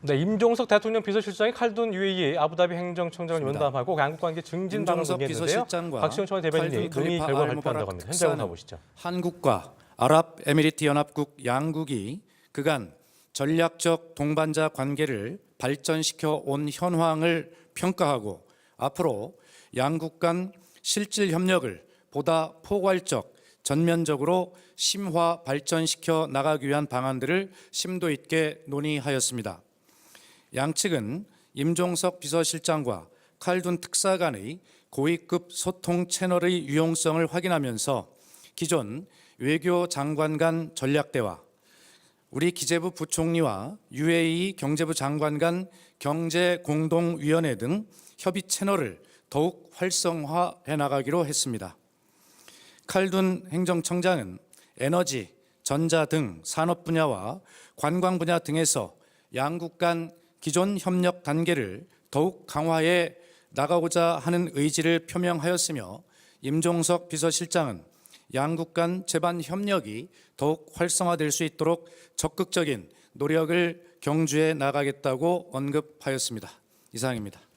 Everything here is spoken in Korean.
네, 임종석 대통령 비서실장이 칼둔 UAE 아부다비 행정청장을. 면담하고 양국 관계 증진 방을 논의했는데요. 비서실장과 박시영 청와대 대변인이 논의 결과 알 발표한다고 합니다. 현장으로 가보시죠. 한국과 아랍에미리트 연합국 양국이 그간 전략적 동반자 관계를 발전시켜 온 현황을 평가하고 앞으로 양국 간 실질 협력을 보다 포괄적 전면적으로 심화 발전시켜 나가기 위한 방안들을 심도 있게 논의하였습니다. 양측은 임종석 비서실장과 칼둔 특사 간의 고위급 소통 채널의 유용성을 확인하면서 기존 외교 장관 간 전략대화, 우리 기재부 부총리와 UAE 경제부 장관 간 경제 공동위원회 등 협의 채널을 더욱 활성화해 나가기로 했습니다. 칼둔 행정청장은 에너지, 전자 등 산업 분야와 관광 분야 등에서 양국 간 기존 협력 단계를 더욱 강화해 나가고자 하는 의지를 표명하였으며 임종석 비서실장은 양국 간 제반 협력이 더욱 활성화될 수 있도록 적극적인 노력을 경주해 나가겠다고 언급하였습니다. 이상입니다.